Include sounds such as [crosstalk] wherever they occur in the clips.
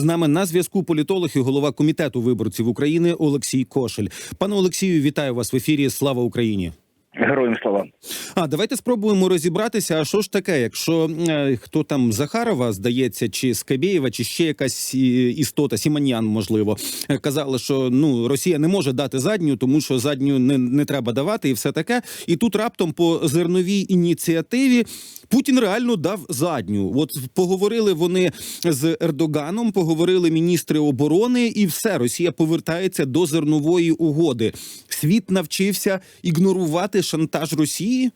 З нами на зв'язку політолог і голова комітету виборців України Олексій Кошель. Пане Олексію, вітаю вас в ефірі. Слава Україні. Героям слава. А давайте спробуємо розібратися. А що ж таке, якщо е, хто там Захарова здається, чи Скабєєва, чи ще якась істота, Сіманян, можливо, е, казали, що ну Росія не може дати задню, тому що задню не, не треба давати, і все таке. І тут раптом по зерновій ініціативі Путін реально дав задню. От поговорили вони з Ердоганом, поговорили міністри оборони, і все Росія повертається до зернової угоди. Світ навчився ігнорувати шантаж Росії.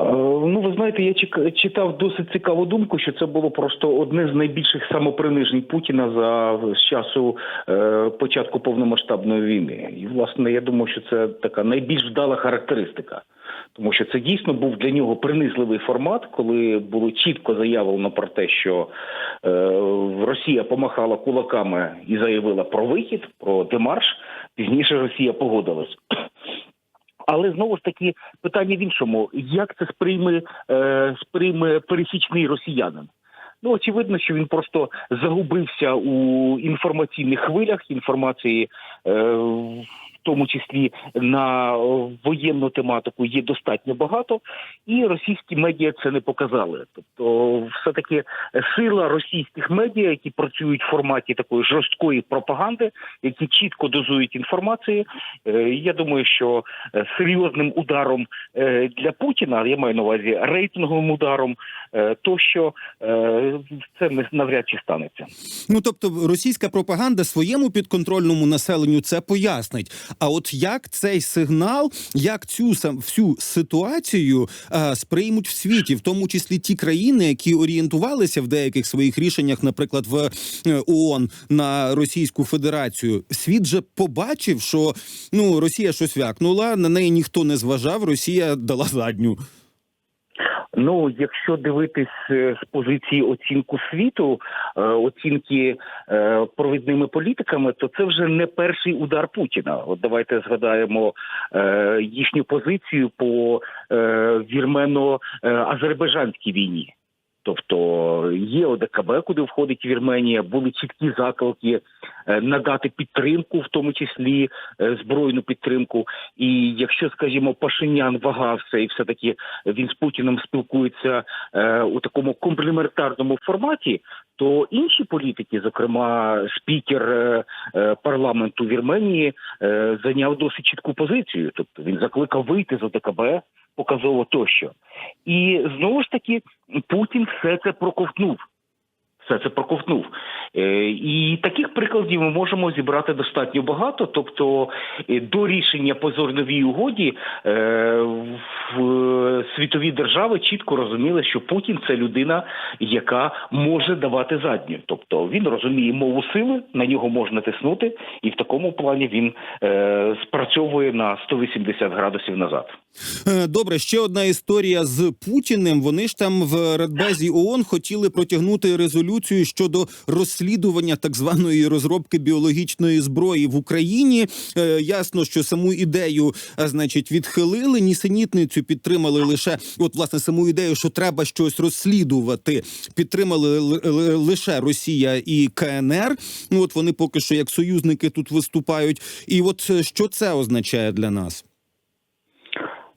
Е, Ну, ви знаєте, я читав досить цікаву думку, що це було просто одне з найбільших самопринижень Путіна за з часу е, початку повномасштабної війни. І власне я думаю, що це така найбільш вдала характеристика. Тому що це дійсно був для нього принизливий формат, коли було чітко заявлено про те, що е, Росія помахала кулаками і заявила про вихід, про демарш. Пізніше Росія погодилась. Але знову ж таки питання в іншому: як це сприйме, е, сприйме пересічний росіянин? Ну, очевидно, що він просто загубився у інформаційних хвилях інформації, е, тому числі на е, воєнну тематику, є достатньо багато, і російські медіа це не показали. Тобто, все таки сила російських медіа, які працюють в форматі такої жорсткої пропаганди, які чітко дозують інформації. Е, Я думаю, що е, серйозним ударом для Путіна, я маю на увазі рейтинговим ударом, тощо е, це не навряд чи станеться. Ну тобто, російська пропаганда своєму підконтрольному населенню це пояснить. А от як цей сигнал, як цю сам всю ситуацію е, сприймуть в світі, в тому числі ті країни, які орієнтувалися в деяких своїх рішеннях, наприклад, в е, ООН на Російську Федерацію, світ же побачив, що ну Росія щось вякнула, на неї ніхто не зважав. Росія дала задню. Ну, якщо дивитись е, з позиції оцінку світу, е, оцінки е, провідними політиками, то це вже не перший удар Путіна. От давайте згадаємо їхню позицію по е, вірмено-азербайджанській війні. Тобто є ОДКБ, куди входить Вірменія, були чіткі заклики е, надати підтримку, в тому числі е, збройну підтримку. І якщо, скажімо, Пашинян вагався, і все таки він з Путіним спілкується е, у такому комплементарному форматі, то інші політики, зокрема спікер парламенту Вірменії, зайняв досить чітку позицію. Тобто він закликав вийти з ОДКБ показово тощо. І знову ж таки Путін все це проковтнув. Все це проковтнув. Е, і таких прикладів ми можемо зібрати достатньо багато. Тобто е, до рішення по зерновій угоді е, в світові держави чітко розуміли, що Путін це людина, яка може давати задню. Тобто він розуміє мову сили, на нього можна тиснути, і в такому плані він спрацьовує на 180 градусів назад. Добре, ще одна історія з Путіним. Вони ж там в Радбезі ООН хотіли протягнути резолюцію щодо розслідування так званої розробки біологічної зброї в Україні. Е, Ясно, що саму ідею, е, значить, відхилили. Нісенітницю підтримали лише от власне саму ідею, що треба щось розслідувати. Підтримали лише Росія і КНР. Ну от вони поки що як союзники тут виступають. І от е, що це означає для нас?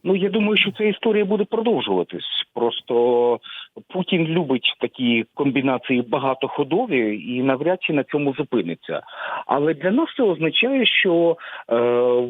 Ну я думаю, що ця історія буде продовжуватись. Просто Путін любить такі комбінації багатоходові і навряд чи на цьому зупиниться. Але для нас це означає, що е,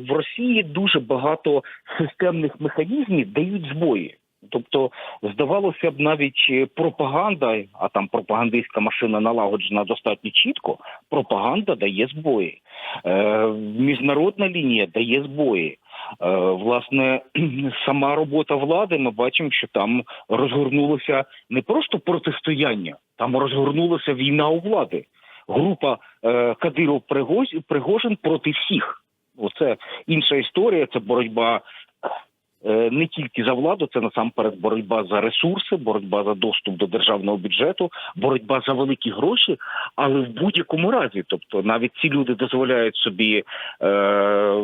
в Росії дуже багато системних механізмів дають збої. Тобто, здавалося б, навіть пропаганда, а там пропагандистська машина налагоджена достатньо чітко. Пропаганда дає збої, е, міжнародна лінія дає збої. Е, власне, [clears throat] сама робота влади, ми бачимо, що там розгорнулося не просто протистояння, там розгорнулася війна у влади. Група е, Кадиров Пригож- Пригожин проти всіх. Оце інша історія. Це боротьба е, не тільки за владу, це насамперед боротьба за ресурси, боротьба за доступ до державного бюджету, боротьба за великі гроші. Але в будь-якому разі, тобто навіть ці люди дозволяють собі. Е,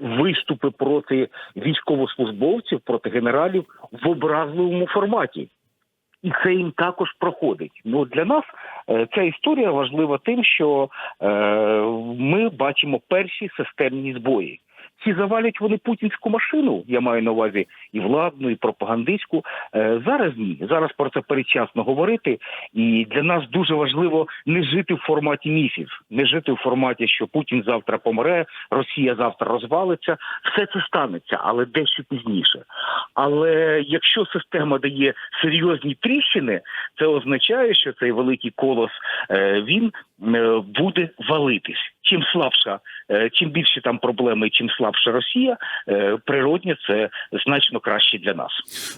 Виступи проти військовослужбовців, проти генералів в образливому форматі. і це їм також проходить. Ну для нас е, ця історія важлива тим, що е, ми бачимо перші системні збої. Чи завалять вони путінську машину? Я маю на увазі і владну, і пропагандистську. Е, зараз ні. Зараз про це передчасно говорити. І для нас дуже важливо не жити в форматі міфів, не жити в форматі, що Путін завтра помре, Росія завтра розвалиться. Все це станеться, але дещо пізніше. Але якщо система дає серйозні тріщини, це означає, що цей великий колос е, він е, буде валитись. Чим слабша, е, чим більше там проблеми, чим слабша Росія, е, природньо це значно краще для нас.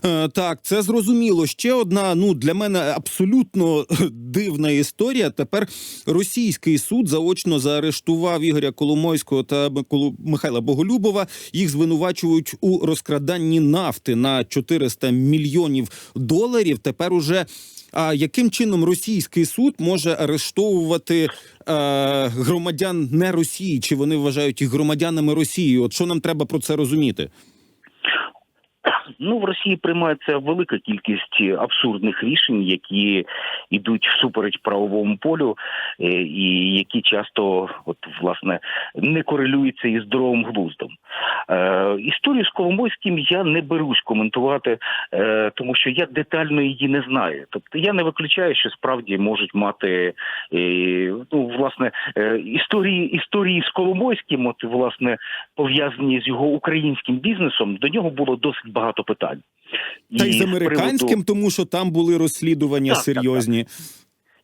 Е, Так, це зрозуміло. Ще одна ну для мене абсолютно [laughs] дивна історія. Тепер російський суд заочно заарештував Ігоря Коломойського та Миколу Михайла Боголюбова. Їх звинувачують у розкраданні нафти на 400 мільйонів доларів. Тепер уже а яким чином російський суд може арештовувати е, громадян не Росії? Чи вони вважають їх громадянами Росії? От що нам треба про це розуміти? Ну в Росії приймається велика кількість абсурдних рішень, які йдуть всупереч правовому полю, е, і які часто, от власне, не корелюються із здоровим глуздом. Е, історію з Коломойським я не берусь коментувати, е, тому що я детально її не знаю. Тобто я не виключаю, що справді можуть мати е, ну, власне е, історії історії з Коломойським, от власне пов'язані з його українським бізнесом. До нього було досить багато питань. Та й з американським, приводу- тому що там були розслідування Так, так, серйозні.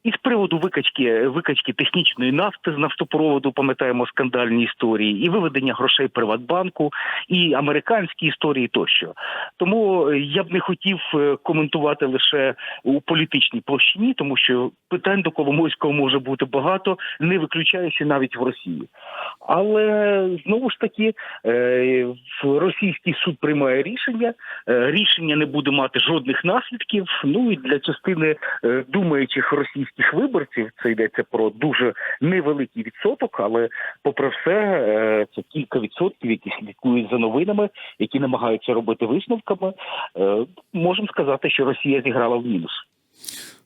І з приводу викачки викачки технічної нафти з нафтопроводу, пам'ятаємо скандальні історії, і виведення грошей Приватбанку, і американські історії тощо. Тому е, я б не хотів е, коментувати лише у політичній площині, тому що питань до Коломойського може бути багато, не виключаючи навіть в Росії. Але знову ж таки, е, в російський суд приймає рішення. Рішення не буде мати жодних наслідків. Ну і для частини думаючих російських виборців це йдеться про дуже невеликий відсоток, але попри все, е, це кілька відсотків, які слідкують за новинами, які намагаються робити висновками. Е, Можемо сказати, що Росія зіграла в мінус.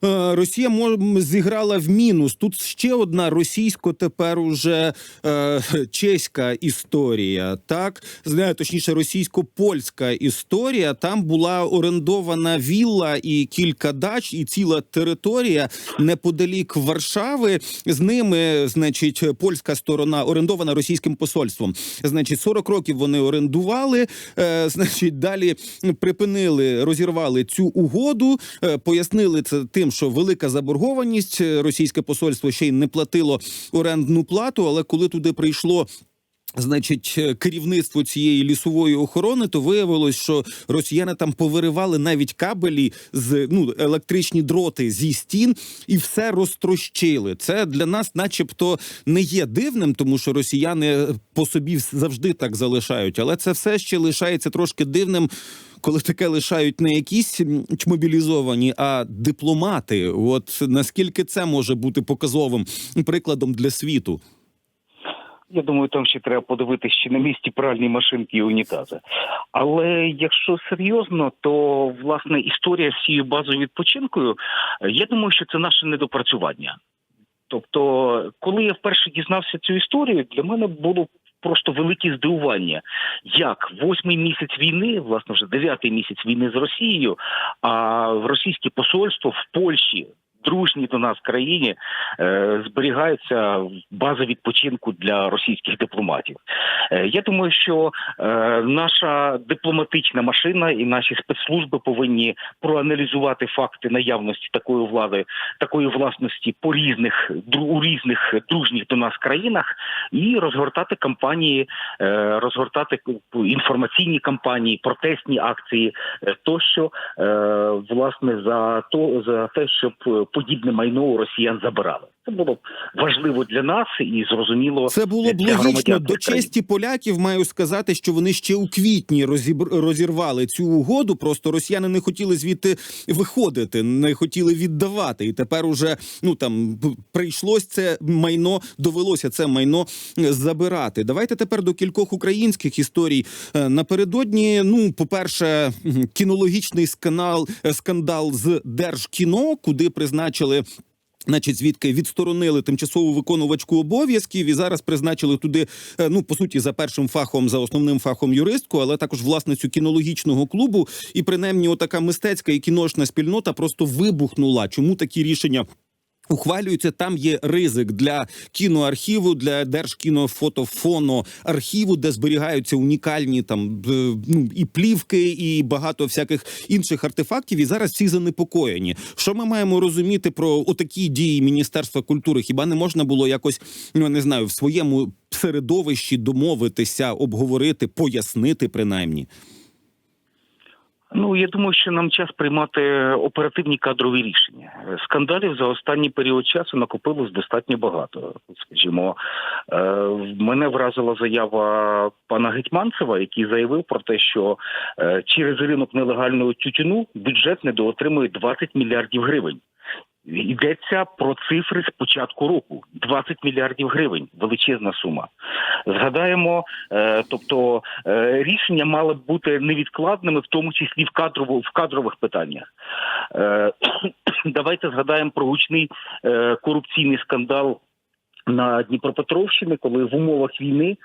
Е, Росія зіграла в мінус. Тут ще одна російсько тепер уже е, чеська історія. Так знаю, точніше, російсько-польська історія. Там була орендована вілла і кілька дач, і ціла територія неподалік Варшави. З ними, значить, польська сторона орендована російським посольством. Значить, 40 років вони орендували. Е, значить, далі припинили, розірвали цю угоду. Е, пояснили це тим, що велика заборгованість е, російське посольство ще й не платило орендну плату. Але коли туди прийшло. Значить, е, керівництво цієї лісової охорони, то виявилось, що росіяни там повиривали навіть кабелі з ну електричні дроти зі стін і все розтрощили. Це для нас, начебто, не є дивним, тому що росіяни по собі завжди так залишають, але це все ще лишається трошки дивним. Коли таке лишають не якісь мобілізовані, а дипломати, от наскільки це може бути показовим прикладом для світу? Я думаю, там ще треба подивитися, чи на місці пральні машинки і унітази. Але якщо серйозно, то власне історія з цією базою відпочинкою, я думаю, що це наше недопрацювання. Тобто, коли я вперше дізнався цю історію, для мене було просто велике здивування, як восьмий місяць війни, власне, вже дев'ятий місяць війни з Росією, а в російське посольство в Польщі. Дружній до нас країні е, зберігається база відпочинку для російських дипломатів. Е, я думаю, що е, наша дипломатична машина і наші спецслужби повинні проаналізувати факти наявності такої влади, такої власності по різних у різних дружніх до нас країнах і розгортати кампанії, розгортати інформаційні кампанії, протестні акції тощо, власне, за то за те, щоб подібне майно у росіян забирали. Це було важливо для нас і зрозуміло. Це було б логічно до честі поляків. Маю сказати, що вони ще у квітні розірвали цю угоду. Просто росіяни не хотіли звідти виходити, не хотіли віддавати. І тепер уже ну там прийшлось це майно, довелося це майно е, забирати. Давайте тепер до кількох українських історій. Е, Напередодні, ну, по-перше, кінологічний скандал, е, скандал з Держкіно, куди призначили. Значить, звідки відсторонили тимчасову виконувачку обов'язків і зараз призначили туди, е, ну по суті, за першим фахом, за основним фахом юристку, але також власницю кінологічного клубу. І принаймні, отака мистецька і кіношна спільнота просто вибухнула. Чому такі рішення? Ухвалюються там є ризик для кіноархіву, для держкінофотофоно архіву, де зберігаються унікальні там ну і плівки, і багато всяких інших артефактів. І зараз всі занепокоєні. Що ми маємо розуміти про отакі дії Міністерства культури? Хіба не можна було якось ну не знаю в своєму середовищі домовитися, обговорити, пояснити принаймні? Ну я думаю, що нам час приймати оперативні кадрові рішення. Скандалів за останній період часу накопилось достатньо багато. Скажімо, е, мене вразила заява пана Гетьманцева, який заявив про те, що е, через ринок нелегального тютюну бюджет недоотримує 20 мільярдів гривень. Йдеться про цифри з початку року: 20 мільярдів гривень, величезна сума. Згадаємо, е, тобто е, рішення мали б бути невідкладними, в тому числі в кадрово в кадрових питаннях. Е, [clears throat] давайте згадаємо про гучний корупційний скандал на Дніпропетровщині, коли в умовах війни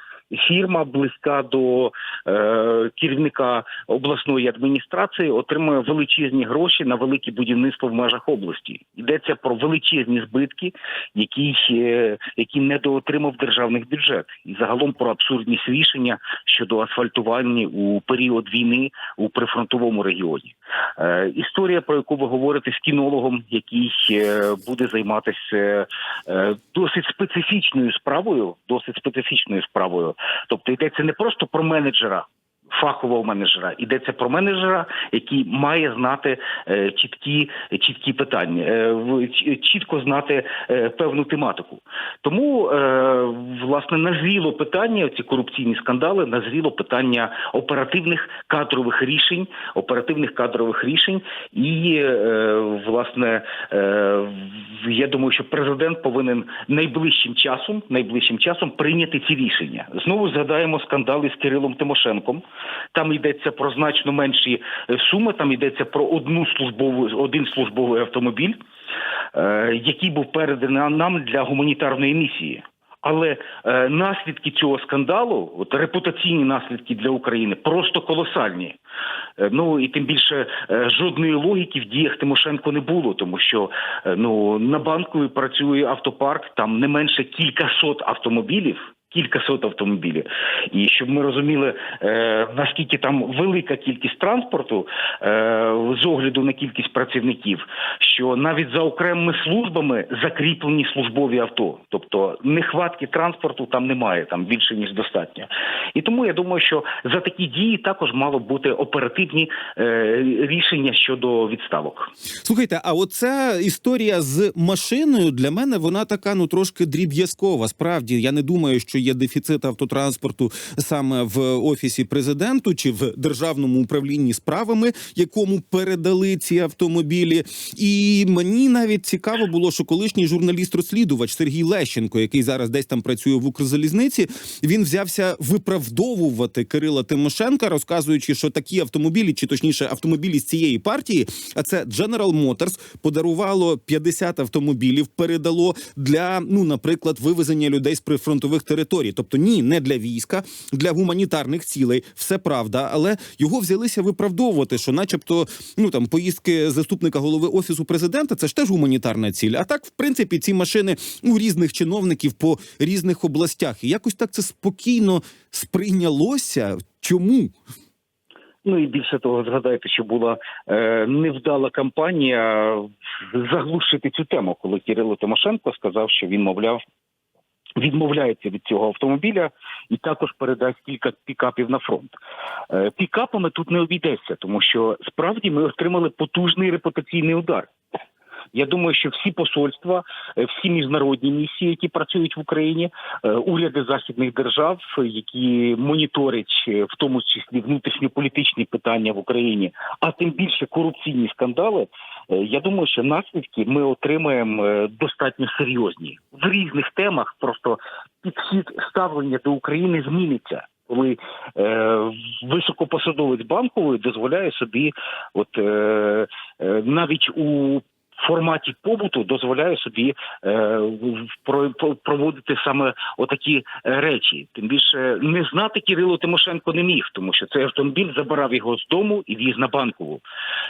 фірма близька до е, керівника обласної адміністрації отримує величезні гроші на велике будівництво в межах області. Йдеться про величезні збитки, які, е, які недоотримав державний бюджет, і загалом про абсурдність рішення щодо асфальтування у період війни у прифронтовому регіоні. Е, історія, про яку ви говорите з кінологом, який е, буде займатися е, досить специфічною справою, досить специфічною справою. Тобто йдеться не просто про менеджера. Фахового менеджера йдеться про менеджера, який має знати е, чіткі чіткі питання, е, чітко знати е, певну тематику. Тому власне назріло питання, ці корупційні скандали, назріло питання оперативних кадрових рішень, оперативних кадрових рішень, і власне я думаю, що президент повинен найближчим часом, найближчим часом прийняти ці рішення. Знову згадаємо скандали з Кирилом Тимошенком. Там йдеться про значно менші е, суми. Там йдеться про одну службову один службовий автомобіль, е, який був переданий нам для гуманітарної місії. Але е, наслідки цього скандалу, от репутаційні наслідки для України, просто колосальні. Е, ну і тим більше е, жодної логіки в діях Тимошенко не було, тому що е, ну на банку працює автопарк, там не менше кількасот автомобілів. Кількасот автомобілів, і щоб ми розуміли е, наскільки там велика кількість транспорту е, з огляду на кількість працівників, що навіть за окремими службами закріплені службові авто, тобто нехватки транспорту там немає, там більше ніж достатньо. І тому я думаю, що за такі дії також мало бути оперативні е, рішення щодо відставок. Слухайте, а оця історія з машиною для мене вона така ну трошки дріб'язкова. Справді я не думаю, що є дефіцит автотранспорту саме в офісі президенту чи в державному управлінні справами, якому передали ці автомобілі. І мені навіть цікаво було, що колишній журналіст-розслідувач Сергій Лещенко, який зараз десь там працює в Укрзалізниці, він взявся виправдовувати Кирила Тимошенка, розказуючи, що такі автомобілі, чи точніше автомобілі з цієї партії, а це General Motors, подарувало 50 автомобілів, передало для, ну, наприклад, вивезення людей з прифронтових територій. Тобто, ні, не для війська, для гуманітарних цілей, все правда, але його взялися виправдовувати, що, начебто, ну там поїздки заступника голови офісу президента, це ж теж гуманітарна ціль. А так, в принципі, ці машини у різних чиновників по різних областях. І якось так це спокійно сприйнялося. Чому? Ну і більше того, згадайте, що була е, невдала кампанія заглушити цю тему, коли Кирило Тимошенко сказав, що він мовляв. Відмовляється від цього автомобіля і також передасть кілька пікапів на фронт. Е, Пікапами тут не обійдеться, тому що справді ми отримали потужний репутаційний удар. Я думаю, що всі посольства, е, всі міжнародні місії, які працюють в Україні, е, уряди західних держав, які моніторять в тому числі внутрішньополітичні питання в Україні, а тим більше корупційні скандали. Е, Я думаю, що наслідки ми отримаємо е, достатньо серйозні в різних темах. Просто підхід ставлення до України зміниться. Коли е, високопосадовець банкової дозволяє собі, от е, е, навіть у форматі побуту дозволяє собі е, проводити саме отакі е, речі. Тим більше не знати Кирило Тимошенко не міг, тому що цей автомобіль забирав його з дому і віз на банкову,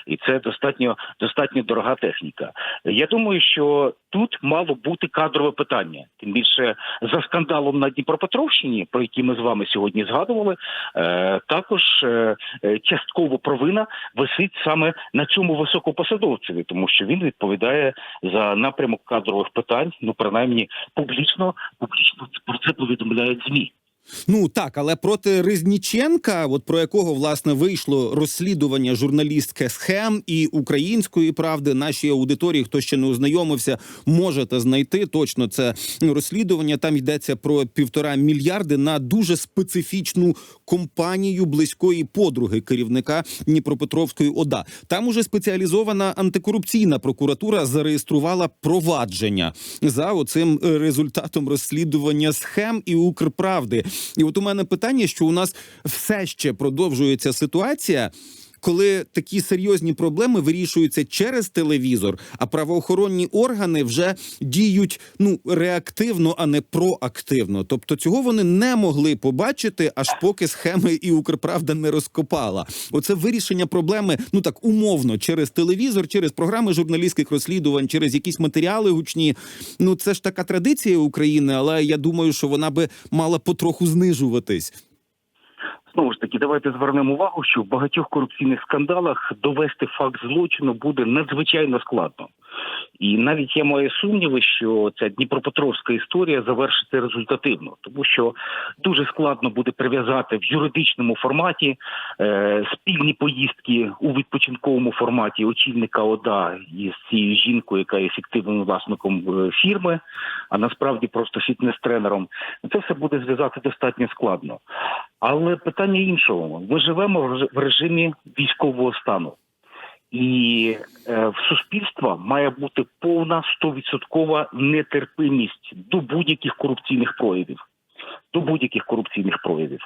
і це достатньо достатньо дорога техніка. Я думаю, що тут мало бути кадрове питання. Тим більше за скандалом на Дніпропетровщині, про який ми з вами сьогодні згадували, е, також е, е, частково провина висить саме на цьому високопосадовцеві, тому що він відповідає за напрямок кадрових питань. Ну принаймні публічно публічно про це повідомляють змі. Ну так, але проти Riзніченка, от про якого власне вийшло розслідування журналістки схем і української правди, нашій аудиторії, хто ще не ознайомився, можете знайти точно це розслідування. Там йдеться про півтора мільярди на дуже специфічну компанію близької подруги керівника Дніпропетровської ОДА. Там уже спеціалізована антикорупційна прокуратура зареєструвала провадження за оцим результатом розслідування схем і Укрправди. І от у мене питання, що у нас все ще продовжується ситуація. Коли такі серйозні проблеми вирішуються через телевізор, а правоохоронні органи вже діють ну реактивно, а не проактивно. Тобто цього вони не могли побачити, аж поки схеми і Укрправда не розкопала. Оце вирішення проблеми, ну так умовно, через телевізор, через програми журналістських розслідувань, через якісь матеріали гучні. Ну це ж така традиція України, але я думаю, що вона би мала потроху знижуватись. Знову ж таки, давайте звернемо увагу, що в багатьох корупційних скандалах довести факт злочину буде надзвичайно складно. І навіть я маю сумніви, що ця Дніпропетровська історія завершиться результативно, тому що дуже складно буде прив'язати в юридичному форматі е, спільні поїздки у відпочинковому форматі очільника ОДА із цією жінкою, яка є фіктивним власником е, фірми, а насправді просто фітнес-тренером. Це все буде зв'язати достатньо складно. Але питання іншого: ми живемо в режимі військового стану. І е, в суспільства має бути повна стовідсоткова нетерпимість до будь-яких корупційних проявів. До будь-яких корупційних проявів.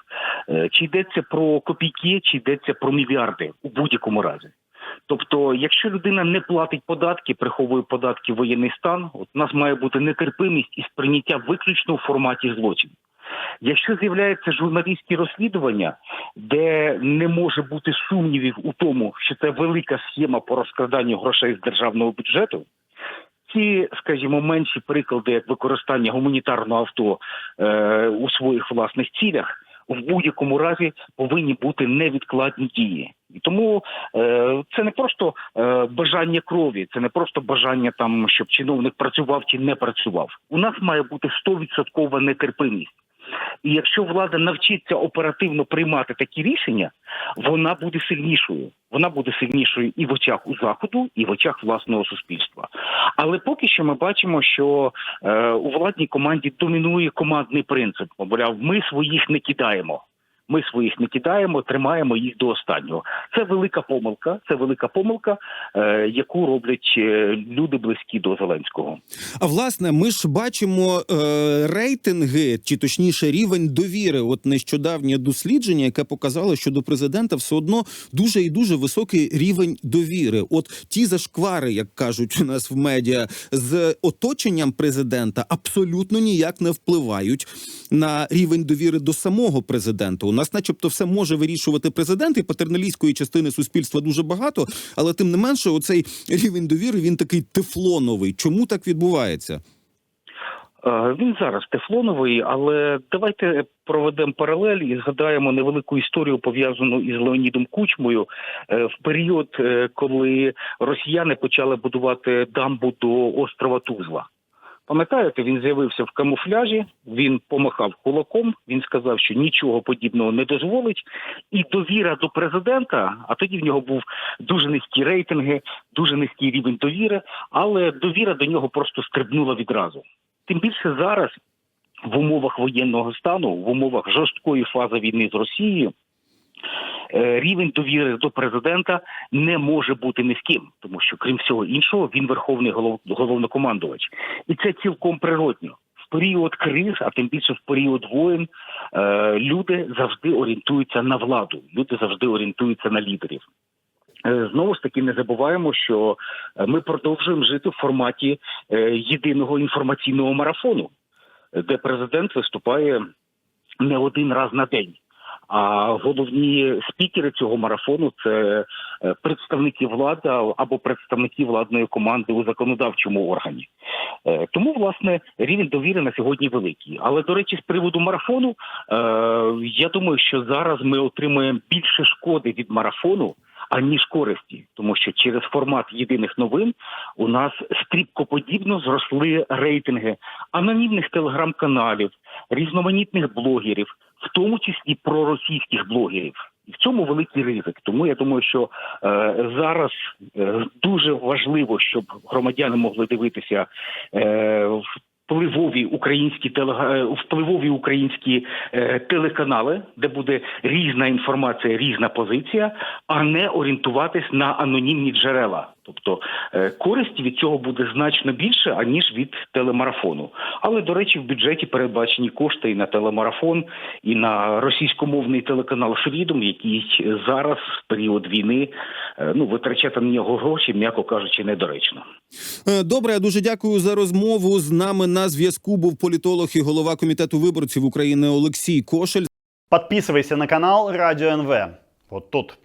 Е, чи йдеться про копійки, чи йдеться про мільярди у будь-якому разі. Тобто, якщо людина не платить податки, приховує податки воєнний стан, от у нас має бути нетерпимість і сприйняття виключно в форматі злочину. Якщо з'являються журналістські розслідування, де не може бути сумнівів у тому, що це велика схема по розкраданню грошей з державного бюджету, ці, скажімо, менші приклади, як використання гуманітарного авто е, у своїх власних цілях, в будь-якому разі повинні бути невідкладні дії. І тому е, це не просто е, бажання крові, це не просто бажання там, щоб чиновник працював чи не працював. У нас має бути стовідсоткова нетерпимість. І якщо влада навчиться оперативно приймати такі рішення, вона буде сильнішою. Вона буде сильнішою і в очах у заходу, і в очах власного суспільства. Але поки що ми бачимо, що е, у владній команді домінує командний принцип. Мовляв, ми своїх не кидаємо. Ми своїх не кидаємо, тримаємо їх до останнього. Це велика помилка. Це велика помилка, е, яку роблять е, люди близькі до Зеленського. А власне, ми ж бачимо е, рейтинги, чи точніше рівень довіри. От нещодавнє дослідження, яке показало, що до президента все одно дуже і дуже високий рівень довіри. От ті зашквари, як кажуть у нас в медіа, з оточенням президента абсолютно ніяк не впливають на рівень довіри до самого президента. У нас, начебто, все може вирішувати президент, і патерналістської частини суспільства дуже багато, але тим не менше, оцей рівень довіри він такий тефлоновий. Чому так відбувається? Е, Він зараз тефлоновий, але давайте проведемо паралель і згадаємо невелику історію пов'язану із Леонідом Кучмою е, в період, е, коли росіяни почали будувати дамбу до острова Тузла. Пам'ятаєте, він з'явився в камуфляжі, він помахав кулаком, він сказав, що нічого подібного не дозволить. І довіра до президента, а тоді в нього був дуже низькі рейтинги, дуже низький рівень довіри, але довіра до нього просто стрибнула відразу. Тим більше зараз, в умовах воєнного стану, в умовах жорсткої фази війни з Росією, рівень довіри до президента не може бути низьким, тому що крім всього іншого, він верховний голов... головнокомандувач, і це цілком природньо. В період криз, а тим більше в період воєн, е, люди завжди орієнтуються на владу, люди завжди орієнтуються на лідерів. Е, Знову ж таки, не забуваємо, що е, ми продовжуємо жити в форматі е, єдиного інформаційного марафону, е, де президент виступає не один раз на день. А головні спікери цього марафону це е, представники влади або представники владної команди у законодавчому органі. Е, Тому, власне, рівень довіри на сьогодні великий. Але до речі, з приводу марафону, е, я думаю, що зараз ми отримуємо більше шкоди від марафону. Аніж користі, тому що через формат єдиних новин у нас стрібкоподібно зросли рейтинги анонімних телеграм-каналів, різноманітних блогерів, в тому числі проросійських блогерів. І в цьому великий ризик. Тому я думаю, що е, зараз е, дуже важливо, щоб громадяни могли дивитися е, впливові українські телега... е, впливові українські е, телеканали, де буде різна інформація, різна позиція, а не орієнтуватись на анонімні джерела. Тобто е, користі від цього буде значно більше аніж від телемарафону. Але до речі, в бюджеті передбачені кошти і на телемарафон, і на російськомовний телеканал Freedom, який зараз в період війни е, ну витрачати на нього гроші, м'яко кажучи, недоречно. Е, Добре, я дуже дякую за розмову. З нами на зв'язку був політолог і голова комітету виборців України Олексій Кошель. Подписывайся на канал Радио НВ. Вот тут.